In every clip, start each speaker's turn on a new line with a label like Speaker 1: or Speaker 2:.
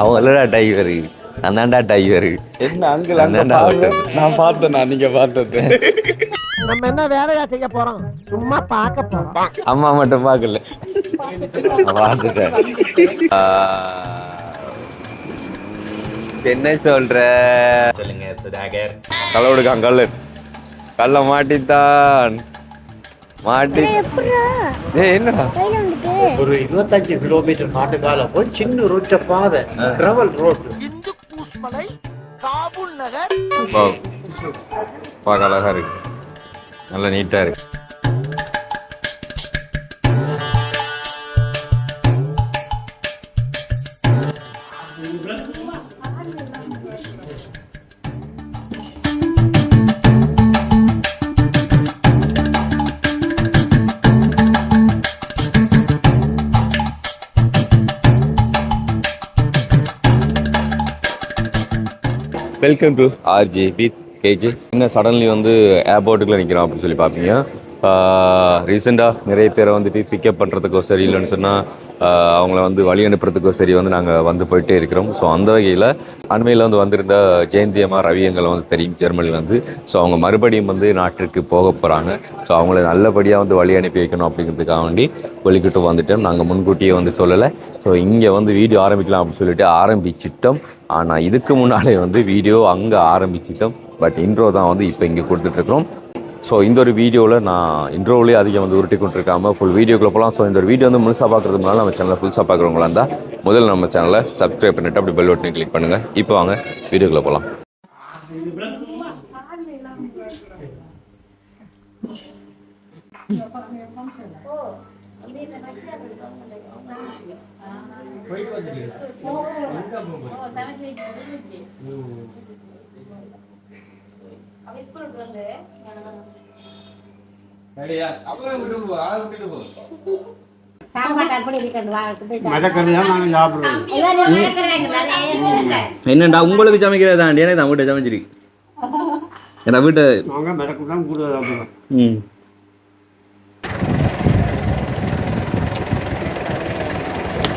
Speaker 1: அவன் இல்லடா டைவர் அந்தாண்டா டைவர்
Speaker 2: என்ன அங்கிள் அங்க
Speaker 1: அந்தாண்டா.
Speaker 2: நான் பார்த்தேன் நான் நீங்க பார்த்தது.
Speaker 3: நம்ம என்ன வேலையா செய்ய போறோம்? சும்மா பார்க்க போறோம்.
Speaker 1: அம்மா மட்டும் பார்க்கல. பார்த்துட்டேன். என்ன சொல்ற?
Speaker 4: சொல்லுங்க சுதாகர்.
Speaker 1: கள்ளவிடுக்கான் கல்லு கல்ல மாட்டித்தான். மாட்டி. ஏய் என்னடா?
Speaker 5: ஒரு இருபத்தஞ்சு கிலோமீட்டர் காட்டுக்கால போய் சின்ன ரோட்ட பாதை டிராவல் ரோடு
Speaker 3: இந்து கூஸ்மலை காபூல் நகர்.
Speaker 1: பார்க்க அழகா இருக்கு. நல்லா நீட்டா இருக்கு. Welcome to R G with K G இன்னும் சடன்லி வந்து ஏர்போர்ட்டுக்குள்ளே நிற்கிறோம் அப்படின்னு சொல்லி பார்ப்பீங்க. ரீசெண்டாக நிறைய பேரை வந்துட்டு பிக்கப் பண்ணுறதுக்கோ சரி இல்லைன்னு சொன்னால் அவங்கள வந்து வழி அனுப்புறதுக்கோ சரி வந்து நாங்கள் வந்து போயிட்டே இருக்கிறோம். ஸோ அந்த வகையில் அண்மையில் வந்து வந்திருந்த ஜெயந்தியம்மா ரவியங்களை வந்து தெரியும் ஜெர்மனி வந்து ஸோ அவங்க மறுபடியும் வந்து நாட்டிற்கு போக போகிறாங்க ஸோ அவங்கள நல்லபடியாக வந்து வழி அனுப்பி வைக்கணும் அப்படிங்கிறதுக்காக வேண்டி வெளிக்கிட்டு வந்துட்டோம். நாங்கள் முன்கூட்டியே வந்து சொல்லலை. ஸோ இங்கே வந்து வீடியோ ஆரம்பிக்கலாம் அப்படின்னு சொல்லிட்டு ஆரம்பிச்சிட்டோம். ஆனால் இதுக்கு முன்னாலே வந்து வீடியோ அங்கே ஆரம்பிச்சிட்டோம். பட் இன்ட்ரோ தான் வந்து இப்போ இங்கே கொடுத்துட்ருக்குறோம் ஸோ இந்த ஒரு வீடியோவில் நான் இன்ட்ரோவிலே அதிகம் வந்து உருட்டி கொண்டிருக்காமல் ஃபுல் வீடியோக்குள்ள போகலாம் ஸோ இந்த ஒரு வீடியோ வந்து முழுசாக பார்க்குறதுனால நம்ம சேனலை புதுசாக பார்க்குறவங்களா இருந்தால் முதல்ல நம்ம சேனலை சப்ஸ்கிரைப் பண்ணிட்டு அப்படி பெல் பட்டனை கிளிக் பண்ணுங்கள் இப்போ வாங்க வீடியோக்குள்ளே போகலாம்
Speaker 6: சாப்பாடு அப்படி இருக்கட்டும் வா போய்
Speaker 5: மிளகறி தான் நாங்கள் சாப்பிடுவோம்
Speaker 6: எல்லாம் சொல்லுங்க?
Speaker 1: என்னடா உங்களுக்கு சமைக்கிறது எனக்கு தான் வீட்டை சமைச்சிருக்கு ஏன்னா வீட்டை ம்.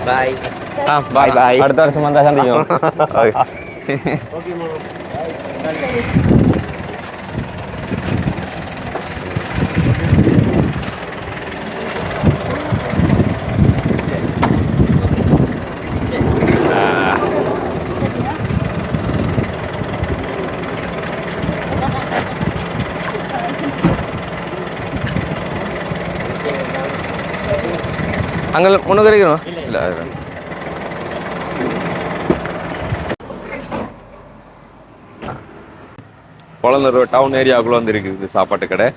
Speaker 4: பாய்
Speaker 1: ஆ பாய் பாய் அடுத்த வருஷம் வந்தால் சந்திக்கும்
Speaker 5: ஓகே மேடம்
Speaker 1: அங்கே முன்னு கிடைக்கணும் இல்லை குளநூர் டவுன் ஏரியாவுக்குள்ள வந்து இருக்குது இந்த சாப்பாட்டு கடை.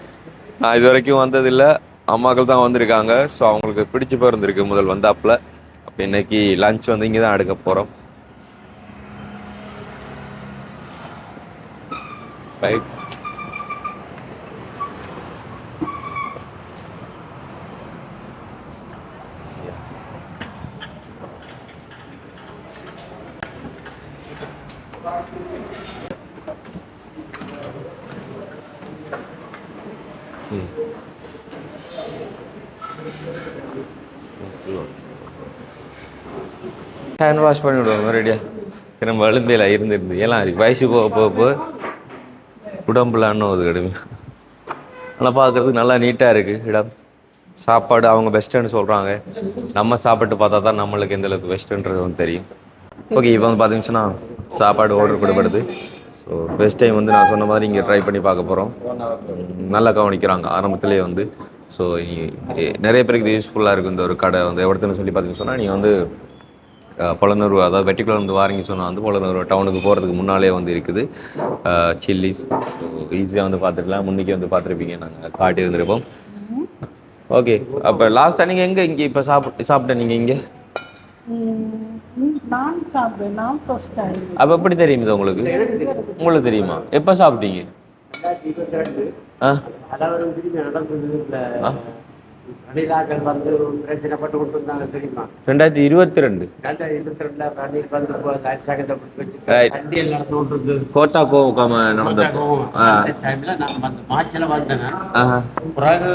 Speaker 1: நான் இது வரைக்கும் வந்ததில்லை. அம்மாக்கள் தான் வந்திருக்காங்க. ஸோ அவங்களுக்கு பிடிச்சி போயிருந்திருக்கு முதல் வந்தாப்புல. அப்போ இன்னைக்கு லஞ்ச் வந்து இங்கே தான் எடுக்க போகிறோம் ரைட் வாஷ் பண்ணி விடுவோம் ரெடியா திரும்ப எலும்பையில் இருந்துருந்து. ஏலாம் வயசு போக போக போக உடம்புலான்னு ஒரு கடுமை. ஆனால் பார்க்கறதுக்கு நல்லா நீட்டாக இருக்குது இடம். சாப்பாடு அவங்க பெஸ்ட்டுன்னு சொல்கிறாங்க நம்ம சாப்பிட்டு பார்த்தா தான் நம்மளுக்கு எந்த அளவுக்கு பெஸ்ட்டுன்றது வந்து தெரியும். ஓகே இப்போ வந்து பார்த்தீங்கன்னா சாப்பாடு ஆர்டர் கொடுப்படுது ஸோ பெஸ்ட் டைம் வந்து நான் சொன்ன மாதிரி இங்கே ட்ரை பண்ணி பார்க்க போகிறோம் நல்லா கவனிக்கிறாங்க ஆரம்பத்துலேயே வந்து. ஸோ நிறைய பேருக்கு இது யூஸ்ஃபுல்லாக இருக்கும் இந்த ஒரு கடை வந்து எவ்வளோத்துன்னு சொல்லி பார்த்தீங்கன்னு சொன்னால் நீங்கள் வந்து பொலனூர் அதாவது வெட்டிக்குளம் வந்து வாரீங்க சொன்னால் வந்து பொலனூர் டவுனுக்கு போகிறதுக்கு முன்னாலே வந்து இருக்குது. சில்லிஸ் ஸோ ஈஸியாக வந்து பார்த்துக்கலாம் முன்னைக்கு வந்து பார்த்துருப்பீங்க. நாங்கள் காட்டி இருந்திருப்போம் ஓகே அப்போ லாஸ்ட்டாக நீங்கள் எங்கே இங்கே இப்போ சாப்பிட்டு சாப்பிட்ட நீங்கள் இங்கே? அப்போ எப்படி தெரியும் இது உங்களுக்கு? உங்களுக்கு தெரியுமா? எப்போ சாப்பிட்டீங்க? ஆ?
Speaker 5: ரணிலாக்கள் வந்து பிரச்சனை பட்டு கொண்டு வந்தாங்க தெரியுமா?
Speaker 1: ரெண்டாயிரத்தி இருபத்தி ரெண்டு.
Speaker 5: ரெண்டாயிரத்தி இருபத்தி ரெண்டுல வந்து. சண்டியல் நடந்து கொண்டு இருந்தது
Speaker 1: கோட்டா நடந்த
Speaker 5: அந்த டைம்ல நான் வந்து மார்ச்ல வந்தேன். பிறகு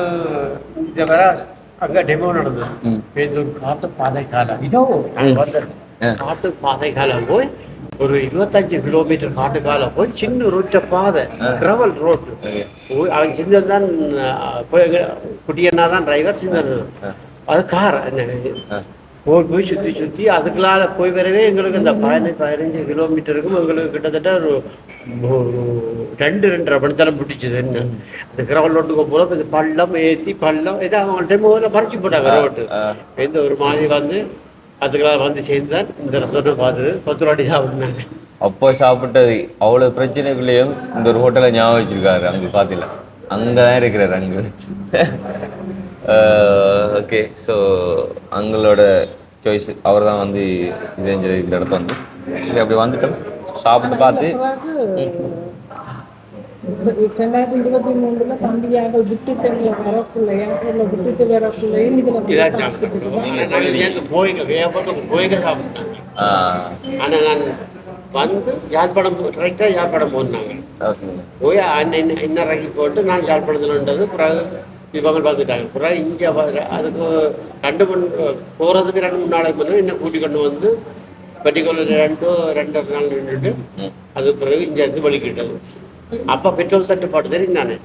Speaker 5: வர அங்க டெமோ நடந்தது. பேருந்து காத்து பாதை காலம் இதோ. வந்தேன். காட்டு பாதைகால போய் ஒரு இருபத்தஞ்சு கிலோமீட்டர் காட்டுக்கால போய் சின்ன ரோட்ட பாதை கிரவல் ரோடு அவன் சிந்தன் தான் குட்டியண்ணா தான் டிரைவர் சிந்தன் அது கார் என்ன போய் போய் சுற்றி சுற்றி அதுக்குள்ளால போய் வரவே எங்களுக்கு இந்த பதினஞ்சு பதினஞ்சு கிலோமீட்டருக்கும் எங்களுக்கு கிட்டத்தட்ட ஒரு ரெண்டு ரெண்டரை மணி நேரம் பிடிச்சது என்ன. அந்த கிரவல் ரோட்டுக்கு போல இந்த பள்ளம் ஏற்றி பள்ளம் இதை அவங்கள்ட்ட முதல்ல பறிச்சு போட்டாங்க ரோட்டு இந்த ஒரு மாதிரி வந்து அதுக்கெல்லாம் வந்து சேர்ந்தான் இந்த சொன்ன பார்த்து பத்து ரூபாடி சாப்பிட்டாங்க
Speaker 1: அப்போ சாப்பிட்டது அவ்வளோ பிரச்சனைக்குள்ளேயும் இந்த ஒரு ஹோட்டலை ஞாபகம் வச்சிருக்காரு. அங்கே பார்த்தீங்களா அங்கே தான் இருக்கிறாரு அங்கே ஓகே ஸோ அங்களோட சாய்ஸ் அவர் தான் வந்து இது இந்த இடத்த வந்து. அப்படி வந்துட்டோம். சாப்பிட்டு பார்த்து
Speaker 7: ரெண்டாயிரத்தி இருபத்தி மூணுல தம்பியாக விட்டுட்டு வரக்குள்ள ஏர்போர்ட்ல விட்டுட்டு வரக்குள்ளையும் இதுல வந்து
Speaker 5: இதான்
Speaker 7: சாப்பிட்டுட்டு
Speaker 5: சாப்பிட்டாங்க நான் வந்து யாழ்ப்பாணம் கரெக்டாக யாழ்ப்பாணம் போனாங்க போய் அண்ணன் இன்னரைக்கு போட்டு நான் யாழ்ப்பாணத்துலன்றது பிறகு இவங்க வந்துட்டாங்க பிறகு இங்கே அதுக்கு ரெண்டு மணி போகிறதுக்கு ரெண்டு மூணு நாளைக்கு முன்னே என்ன கூட்டி கொண்டு வந்து பெட்டிக்கோல ரெண்டு ரெண்டு நாள் நின்றுட்டு அது பிறகு இங்கே இருந்து வலிக்கிட்டது அப்போ பெட்ரோல் தட்டுப்பாடு தெரியும் நானே.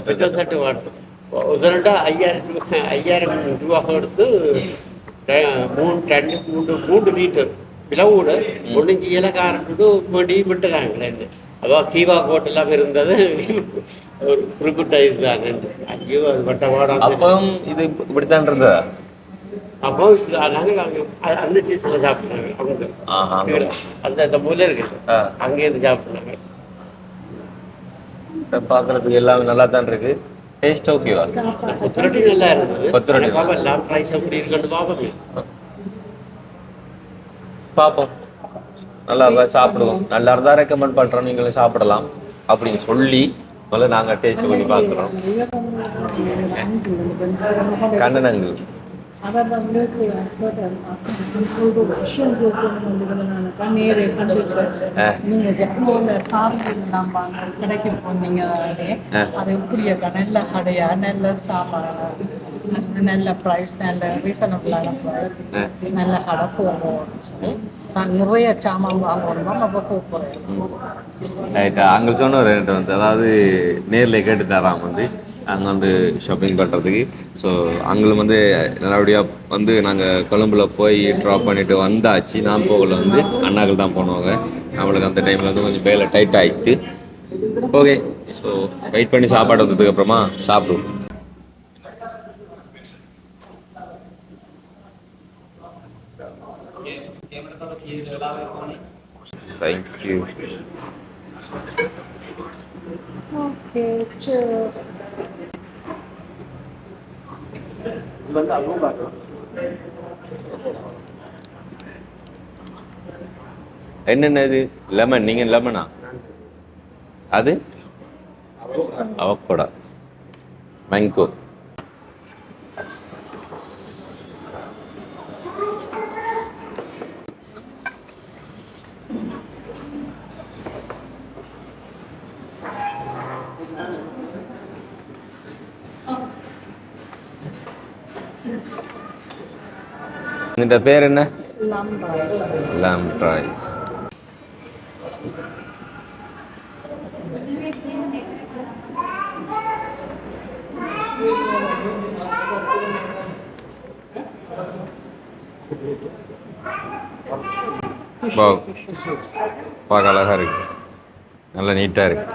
Speaker 5: பெட்ரோல் தட்டுப்பாடு உதரண்டா ஐயாயிரம் ஐயாயிரம் ரூபா எடுத்து மூணு ரெண்டு மூணு மூன்று லிட்டர் விலவோடு ஒன்றும் இலக்காரன்ட்டு வேண்டி விட்டுறாங்களே அப்போ கீவா கோட் எல்லாம் இருந்தது ஒரு குறிப்பிட்ட இதுதான் ஐயோ அது வட்ட வாடாது
Speaker 1: அப்பவும் இது இப்படித்தான் இருந்ததா?
Speaker 5: அப்போ நாங்கள் அங்கே அந்த சீஸில் சாப்பிட்டாங்க அவங்க. அந்த அந்த மூலை இருக்கு.
Speaker 1: ஆ.
Speaker 5: அங்கேருந்து சாப்பிட்டாங்க.
Speaker 1: பார்க்கறதுக்கு எல்லாமே நல்லா தான் இருக்கு டேஸ்ட் ஓகேவா
Speaker 5: கொத்துரொட்டி. நல்லா இருந்தது
Speaker 1: கொத்துரொட்டி.
Speaker 5: பாப்பா எல்லாம் ப்ரைஸ் எப்படி இருக்குன்னு பார்ப்போமே
Speaker 1: பார்ப்போம் நல்லா இருந்தா சாப்பிடுவோம். நல்லா இருந்தா ரெக்கமெண்ட் பண்றோம். நீங்களும் சாப்பிடலாம். அப்படின்னு சொல்லி முதல்ல நாங்க டேஸ்ட் பண்ணி பார்க்குறோம் கண்ணனங்கு
Speaker 7: அவர் வந்து விஷயம் நேரே நீங்க ஜப்பான்ல சாப்பிட்டு நம்ம அங்க கடைக்கு போனீங்கனாலே அது எப்படியா நல்ல கடையா நல்ல சாப்பாடு நல்ல ப்ரைஸ் நல்ல ரீசனபிளான ப்ரைஸ் நல்ல கடை போகணும் தான் நிறைய சாமான் வாங்கணும் அப்போ கூப்பிடுறேன்
Speaker 1: ரைட் அங்கே சொன்ன ரெண்டு வந்து அதாவது நேரில் கேட்டு தரான் வந்து. அங்கே வந்து ஷாப்பிங் பண்ணுறதுக்கு ஸோ அங்களும் வந்து நல்லபடியாக வந்து நாங்கள் கொழம்புல போய் ட்ராப் பண்ணிட்டு வந்தாச்சு. நான் போகல வந்து அண்ணாக்கள் தான் போனவங்க. நம்மளுக்கு அந்த டைமில் வந்து கொஞ்சம் வேலை டைட் ஆகிட்டு ஓகே ஸோ வெயிட் பண்ணி சாப்பாடு வந்ததுக்கு அப்புறமா சாப்பிடுவோம். தேங்க்யூ
Speaker 7: ஓகே சரி
Speaker 5: வந்து அதுவும் பார்க்கலாம்
Speaker 1: என்னென்ன இது லெமன் நீங்கள் லெமனா அது? அவக்கோடா மேங்கோ இந்த பேர் என்ன. பார்க்க அழகா இருக்கு. நல்லா நீட்டாக இருக்கு.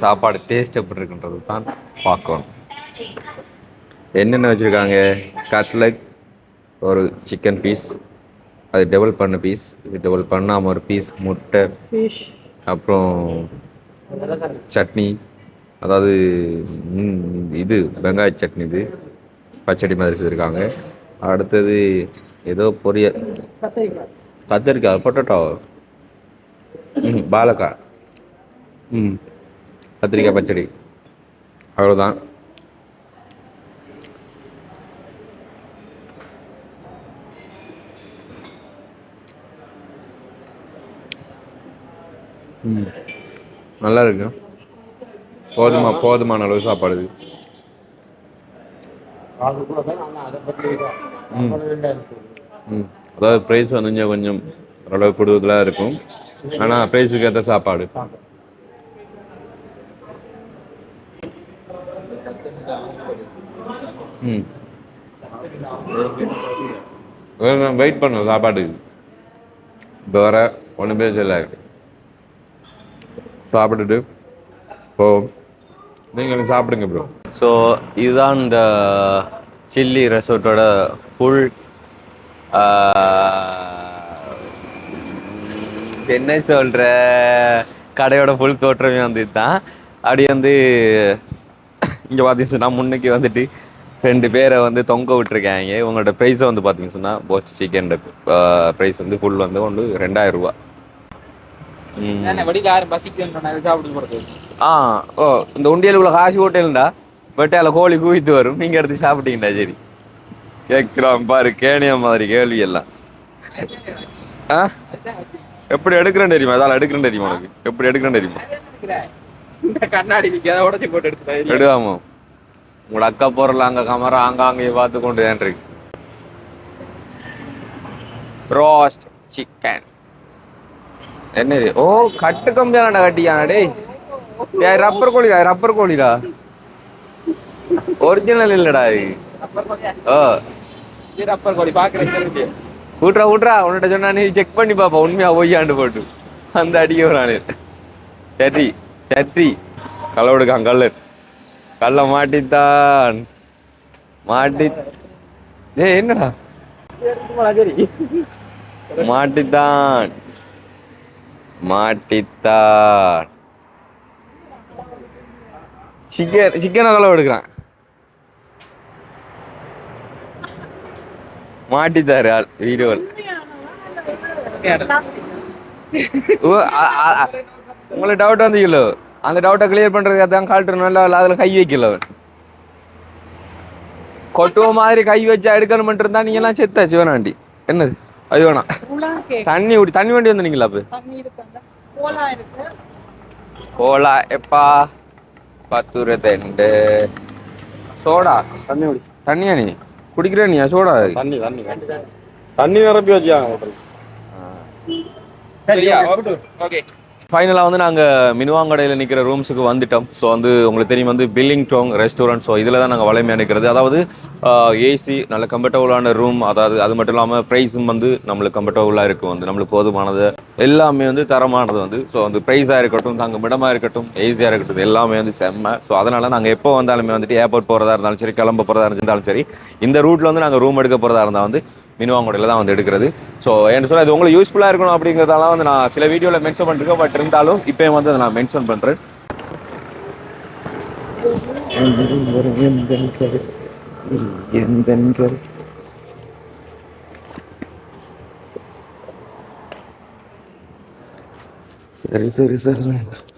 Speaker 1: சாப்பாடு டேஸ்ட் எப்படி இருக்குன்றது தான் பார்க்கணும். என்னென்ன வச்சுருக்காங்க? கட்லட் ஒரு சிக்கன் பீஸ் அது டெவல் பண்ண பீஸ் இது டெவல் பண்ணாமல் ஒரு பீஸ் முட்டை
Speaker 7: ஃபிஷ்
Speaker 1: அப்புறம் சட்னி அதாவது இது வெங்காய சட்னி இது பச்சடி மாதிரி செஞ்சுருக்காங்க. அடுத்தது ஏதோ பொரியல்.
Speaker 7: கத்திரிக்காய்.
Speaker 1: கத்திரிக்காய் பொட்டேட்டோ. ம் பாலக்காய். ம் கத்திரிக்காய் பச்சடி. அவ்வளோதான் ம் நல்லா இருக்கு போதுமா போதுமான அளவு சாப்பாடு ம். அதாவது ப்ரைஸ் வந்து கொஞ்சம் ஓரளவு கூடுதலாக இருக்கும். ஆனால் ப்ரைஸுக்கு ஏற்ற சாப்பாடு. ம். வெயிட் பண்ணோம் சாப்பாட்டுக்கு. இப்போ வர ஒன்று பேர் செல்ல சாப்பிட்டுட்டு ஓ நீங்கள் சாப்பிடுங்க ப்ரோ ஸோ இதுதான் இந்த சில்லி ரெசார்ட்டோட ஃபுல் என்ன சொல்கிற கடையோட ஃபுல் தோற்றமே வந்து தான் அப்படி வந்து இங்கே பார்த்தீங்கன்னு சொன்னால் முன்னைக்கு வந்துட்டு ரெண்டு பேரை வந்து தொங்க விட்டுருக்காங்க. இவங்களோட ப்ரைஸை வந்து பார்த்தீங்கன்னு சொன்னால் போஸ்ட் சிக்கன் ப்ரைஸ் வந்து ஃபுல் வந்து ஒன்று ரெண்டாயிரம் ரூபா ம்.
Speaker 2: வடியில் யாரும் பசிக்கணும் சாப்பிட்டு போகிறது
Speaker 1: ஆ ஓ இந்த உண்டியல் உள்ள காசு ஹோட்டல்டா அதில் கோழி குவித்து வரும். நீங்கள் எடுத்து சாப்பிட்டீங்கடா சரி. கேட்குறோம் பாரு கேணிய மாதிரி கேள்வி எல்லாம். ஆ? எப்படி எடுக்கிறேன்னு தெரியுமா? அதால் எடுக்கிறேன்னு தெரியுமா உனக்கு? எப்படி எடுக்கிறேன்னு தெரியுமா?
Speaker 2: இந்த கண்ணாடி உடச்சி போட்டு எடுத்து
Speaker 1: எடுவாமோ? உங்களோட அக்கா பொருள் அங்கே கமரா அங்காங்கே பார்த்து கொண்டு தான் இருக்கு? ரோஸ்ட் சிக்கன் என்னது? ஓ கட்டு கம்பியானடா கட்டியானா டேய். டேய் ரப்பர் கோழிடா ரப்பர் கோழிடா. ஒரிஜினல் இல்லடா இது ஓ.
Speaker 2: ரப்பர் கோழி பாக்குறேன்
Speaker 1: விட்றா விட்றா உன்கிட்ட சொன்னா நீ செக் பண்ணி பாப்பா. உண்மையா ஒய்யாண்டு போட்டு. அந்த அடிக்க வரானே சரி சரி. கள்ளவிடுக்கான் கல்லர் கல்ல மாட்டித்தான். மாட்டி ஏய் என்னடா? மாட்டித்தான். மாட்டித்தான் சிக்கன் சிக்கன் கலவை எடுக்கிறான். மாட்டித்தாரு ஆள் வீடியோவில் உங்களை டவுட் வந்து அ- டவுட் அந்த டவுட்டை கிளியர் பண்றதுக்கு தான் கால்ட்டு நல்லா அதில் கை வைக்கல கொட்டுவ மாதிரி கை வச்சு எடுக்கணும்னு இருந்தா நீங்க எல்லாம் செத்த சிவனாண்டி. என்னது? அது வேணாம். தண்ணி ஊடி தண்ணி வண்டி வந்தீங்களா அப்ப?
Speaker 7: தண்ணி இருக்கு கோலா இருக்கு.
Speaker 1: கோலா எப்பா? பத்து ரெண்டு சோடா?
Speaker 2: தண்ணி குடி.
Speaker 1: தண்ணியா நீ? குடிக்கிற நீ? சோடா?
Speaker 2: தண்ணி தண்ணி தண்ணி. நிரப்பி ஹோட்டல் சரியா? ஓகே.
Speaker 1: ஃபைனலாக வந்து நாங்கள் மினுவாங்கடையில் நிற்கிற ரூம்ஸுக்கு வந்துட்டோம். ஸோ வந்து உங்களுக்கு தெரியும் வந்து பில்லிங் டோங் ரெஸ்டாரண்ட் ஸோ இதில் தான் நாங்கள் வளமையாக நிற்கிறது அதாவது ஏசி நல்ல கம்ஃபர்டபுளான ரூம் அதாவது அது மட்டும் இல்லாமல் ப்ரைஸும் வந்து நம்மளுக்கு கம்ஃபர்டபுளாக இருக்கும். வந்து நம்மளுக்கு போதுமானது. எல்லாமே வந்து தரமானது வந்து. ஸோ வந்து ப்ரைஸாக இருக்கட்டும் தங்கும் இடமாக இருக்கட்டும் ஏசியாக இருக்கட்டும் எல்லாமே வந்து செம்ம. ஸோ அதனால் நாங்கள் எப்போ வந்தாலுமே வந்துட்டு ஏர்போர்ட் போகிறதா இருந்தாலும் சரி கிளம்ப போகிறதா இருந்தாலும் சரி இந்த ரூட்டில் வந்து நாங்கள் ரூம் எடுக்க போகிறதா இருந்தால் வந்து மினுவாங்குடையில் தான் வந்து எடுக்கிறது. ஸோ என்ன சொல்ல இது உங்களுக்கு யூஸ்ஃபுல்லாக இருக்கணும் அப்படிங்கிறதால வந்து நான் சில வீடியோவில் மென்ஷன் பண்ணிருக்கேன். பட் இருந்தாலும் இப்போயும் வந்து அதை நான் மென்ஷன் பண்ணுறேன் சரி சரி சரி.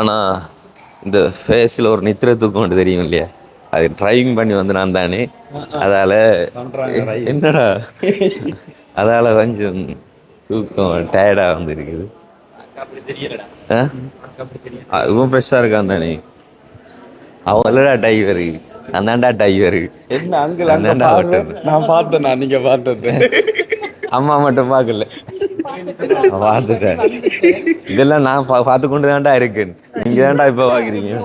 Speaker 1: ஆனால் இந்த ஃபேஸில் ஒரு நித்திர தூக்கம் ஒன்று தெரியும் இல்லையா? அது ட்ரைவிங் பண்ணி வந்து நான் தானே. அதால் என்னடா? அதால் கொஞ்சம் தூக்கம் டயர்டாக வந்து இருக்குது இவன் ஃப்ரெஷ்ஷாக இருக்கான் தானே. இல்லடா டைவர் அந்தாண்டா டைவர்
Speaker 8: என்ன அங்கிள். நான் பார்த்தேன் நான் நீங்க பார்த்தது.
Speaker 1: அம்மா மட்டும் பார்க்கல. நான் பார்த்துட்டேன் இதெல்லாம் நான் பா பார்த்து கொண்டு தான்டா இருக்கேன். நீங்க தான்டா இப்போ
Speaker 7: நினைக்கிறீங்களா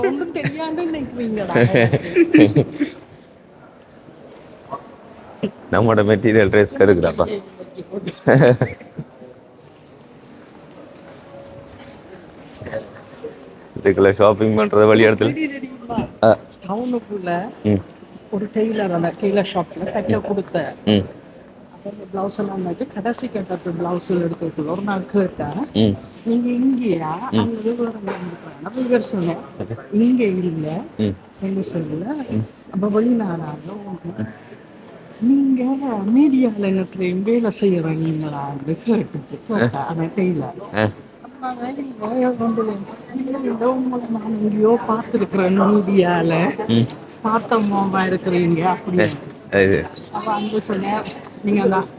Speaker 1: நம்மளோட மெட்டீரியல் ட்ரெஸ் கெடுக்குதாப்பா இதுக்குள்ள ஷாப்பிங் பண்றது வழி இடத்துல
Speaker 7: டவுனுக்குள்ள ஒரு டெய்லர் அந்த டெய்லர் ஷாப்ல தைக்க கொடுத்த அந்த பிளவுஸ் எல்லாம் வச்சு கடைசி கட்டத்து பிளவுஸ் எடுக்கிறதுக்குள்ள ஒரு நாள் கேட்டேன். நீங்க இங்கேயா? அங்க விவரம் அப்ப இவர் சொன்னேன். இங்க இல்ல.
Speaker 1: ம்.
Speaker 7: என்று சொல்ல அப்ப வெளிநாடாக நீங்க மீடியால என்னத்துலையும் வேலை செய்யறீங்களான்னு கேட்டுச்சு கேட்டா அவன் டெய்லர் நான் எங்கேயோ பார்த்துருக்குறேன் மீடியால. பார்த்தோமா இருக்கிறீங்க அப்படின்னு அப்ப அங்க சொன்னேன். நீங்க
Speaker 5: இடம்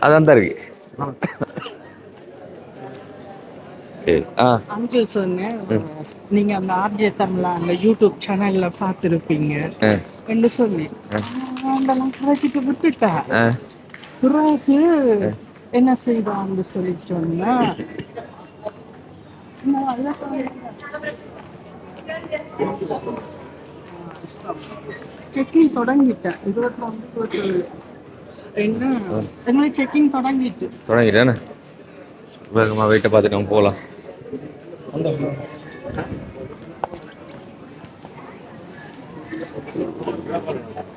Speaker 1: அதான் தான் இருக்கு. சரி ஆ.
Speaker 7: அங்கிள் சொன்னேன் நீங்க அந்த ஆர்ஜே தமிழா அந்த யூடியூப் சேனல்ல பார்த்துருப்பீங்க
Speaker 1: ஆ.
Speaker 7: என்று சொன்னேன். அதெல்லாம் கரைச்சிட்டு விட்டுட்டா?
Speaker 1: ஆ.
Speaker 7: பிறகு என்ன செய்வான்னு சொல்லி சொன்னா செக்கிங் தொடங்கிட்டேன். இருபத்தி ஒன்று இருபத்தேழு என்ன? எங்களுக்கு செக்கிங் தொடங்கிட்டு.
Speaker 1: தொடங்கிட்டேண்ணே வேகமாக வெயிட்டை பார்த்துட்டு நம்ம போகலாம்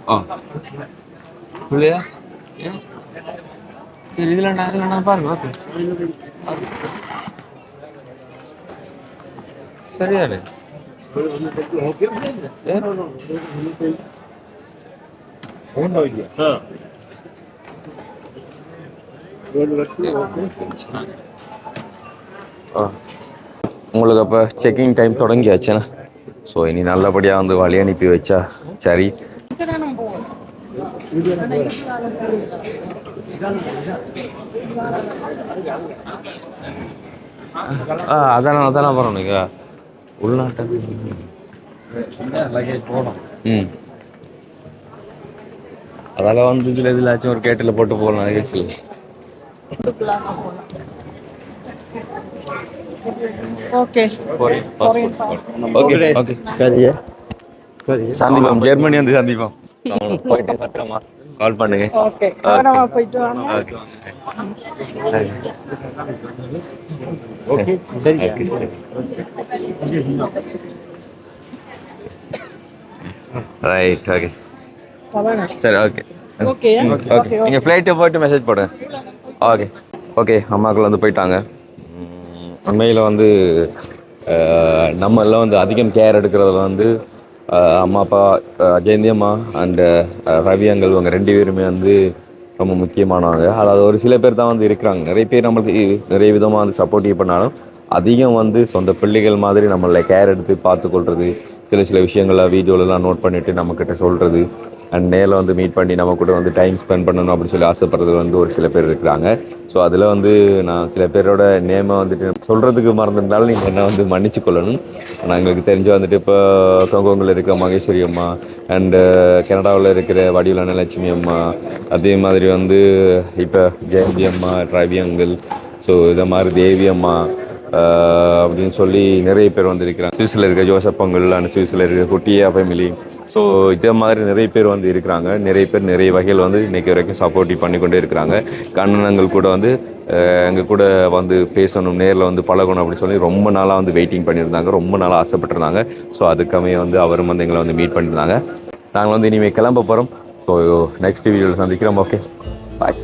Speaker 1: ஆ. இல்லையா சரி இதில் என்ன இதில் என்ன பாருங்க ஓகே. சரியா ஆ உங்களுக்கு அப்போ செக்கிங் டைம் தொடங்கியாச்சுண்ணா ஸோ இனி நல்லபடியாக வந்து வழி அனுப்பி வச்சா சரி. ஆ அதெல்லாம் அதான் நீங்கள் உள்நாட்டு ம். அதால வந்து இதில் எதுலாச்சும் ஒரு கேட்டில் போட்டு போகலாம் நிகழ்ச்சியில். சந்திப்போம் ஜெர்மனி வந்து சந்திப்போம் போயிட்டு பத்திரமா. கால் பண்ணுங்க.
Speaker 7: ஓகே கவனமா போயிட்டு வாங்க.
Speaker 1: ஓகே
Speaker 5: சரி.
Speaker 1: ரைட் ஓகே சரி ஓகே
Speaker 7: ஓகே
Speaker 1: ஓகே நீங்கள் ஃப்ளைட்டை போயிட்டு மெசேஜ் போடுங்க. ஓகே ஓகே அம்மாக்கள் வந்து போயிட்டாங்க. உண்மையில் வந்து நம்ம எல்லாம் வந்து அதிகம் கேர் எடுக்கிறதுல வந்து அம்மா அப்பா அஜயந்தி அம்மா அண்டு ரவி அங்கல் இவங்க ரெண்டு பேருமே வந்து ரொம்ப முக்கியமானவங்க. அதாவது ஒரு சில பேர் தான் வந்து இருக்கிறாங்க. நிறைய பேர் நம்மளுக்கு நிறைய விதமாக வந்து சப்போர்ட்டிவ் பண்ணாலும் அதிகம் வந்து சொந்த பிள்ளைகள் மாதிரி நம்மளை கேர் எடுத்து பார்த்துக்கொள்வது சில சில விஷயங்களை வீடியோலலாம் நோட் பண்ணிவிட்டு நம்மக்கிட்ட சொல்கிறது அண்ட் நேரில் வந்து மீட் பண்ணி நம்ம கூட வந்து டைம் ஸ்பெண்ட் பண்ணணும் அப்படின்னு சொல்லி ஆசைப்படுறது வந்து ஒரு சில பேர் இருக்கிறாங்க. ஸோ அதில் வந்து நான் சில பேரோட நேமை வந்துட்டு சொல்கிறதுக்கு மறந்துருந்தாலும் நீங்கள் என்ன வந்து மன்னிச்சு கொள்ளணும். ஆனால் எங்களுக்கு தெரிஞ்ச வந்துட்டு இப்போ கொங்கோங்கில் இருக்க மகேஸ்வரி அம்மா அண்டு கனடாவில் இருக்கிற வடிவலான லட்சுமி அம்மா அதே மாதிரி வந்து இப்போ ஜெயந்தி அம்மா ரவி அங்கிள் ஸோ இதை மாதிரி தேவி அம்மா அப்படின்னு சொல்லி நிறைய பேர் வந்திருக்கிறாங்க. சுவிஸில் இருக்க ஜோசப் பங்கல் அண்ட் சுவிஸில் இருக்க குட்டியா ஃபேமிலி ஸோ இதே மாதிரி நிறைய பேர் வந்து இருக்கிறாங்க. நிறைய பேர் நிறைய வகையில் வந்து இன்னைக்கு வரைக்கும் சப்போர்ட்டிவ் பண்ணி கொண்டே இருக்கிறாங்க. கண்ணனங்கள் கூட வந்து எங்கள் கூட வந்து பேசணும் நேரில் வந்து பழகணும் அப்படின்னு சொல்லி ரொம்ப நாளாக வந்து வெயிட்டிங் பண்ணியிருந்தாங்க. ரொம்ப நாளாக ஆசைப்பட்டிருந்தாங்க. ஸோ அதுக்காமே வந்து அவரும் வந்து எங்களை வந்து மீட் பண்ணியிருந்தாங்க. நாங்கள் வந்து இனிமேல் கிளம்ப போகிறோம் ஸோ நெக்ஸ்ட் வீடியோவில் சந்திக்கிறோம். Okay bye